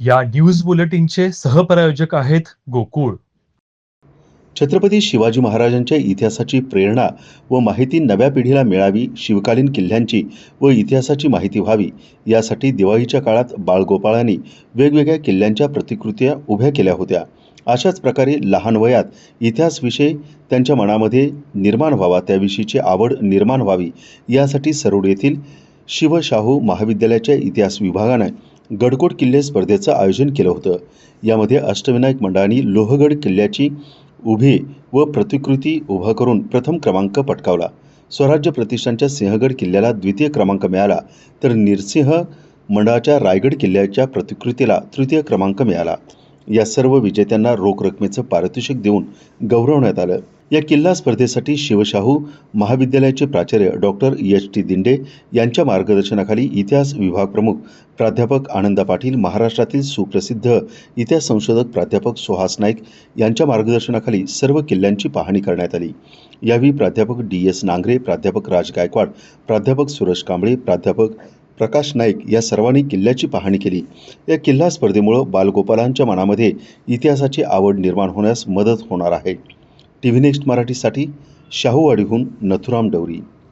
या न्यूज बुलेटिनचे सहप्रायोजक आहेत गोकुळ. छत्रपती शिवाजी महाराजांच्या इतिहासाची प्रेरणा व माहिती नव्या पिढीला मिळावी शिवकालीन किल्ल्यांची व इतिहासाची माहिती व्हावी यासाठी दिवाळीच्या काळात बाळगोपाळांनी वेगवेगळ्या किल्ल्यांच्या प्रतिकृत्या उभ्या केल्या होत्या. अशाच प्रकारे लहान वयात इतिहासविषयी त्यांच्या मनामध्ये निर्माण व्हावा त्याविषयीची आवड निर्माण व्हावी यासाठी सरोड येथील शिवशाहू महाविद्यालयाच्या इतिहास विभागाने गडकोट किल्ले स्पर्धेचं आयोजन केलं होतं. यामध्ये अष्टविनायक मंडळांनी लोहगड किल्ल्याची उभी व प्रतिकृती उभा करून प्रथम क्रमांक पटकावला. स्वराज्य प्रतिष्ठानच्या सिंहगड किल्ल्याला द्वितीय क्रमांक मिळाला तर निरसिंह मंडळाच्या रायगड किल्ल्याच्या प्रतिकृतीला तृतीय क्रमांक मिळाला. या सर्व विजेत्यांना रोख रकमेचं पारितोषिक देऊन गौरवण्यात आलं. या किल्ला स्पर्धेसाठी शिवशाहू महाविद्यालयाचे प्राचार्य डॉक्टर एच टी दिंडे यांच्या मार्गदर्शनाखाली इतिहास विभाग प्रमुख प्राध्यापक आनंदा पाटील महाराष्ट्रातील सुप्रसिद्ध इतिहास संशोधक प्राध्यापक सुहास नाईक यांच्या मार्गदर्शनाखाली सर्व किल्ल्यांची पाहणी करण्यात आली. यावेळी प्राध्यापक डी एस नांगरे प्राध्यापक राज गायकवाड प्राध्यापक सुरेश कांबळे प्राध्यापक प्रकाश नाईक या सर्वांनी किल्ल्याची पाहणी केली. या किल्ला स्पर्धेमुळं बालगोपालांच्या मनामध्ये इतिहासाची आवड निर्माण होण्यास मदत होणार आहे. टी व्ही नेक्स्ट मराठीसाठी शाहूवाडीहून नथुराम डवरी.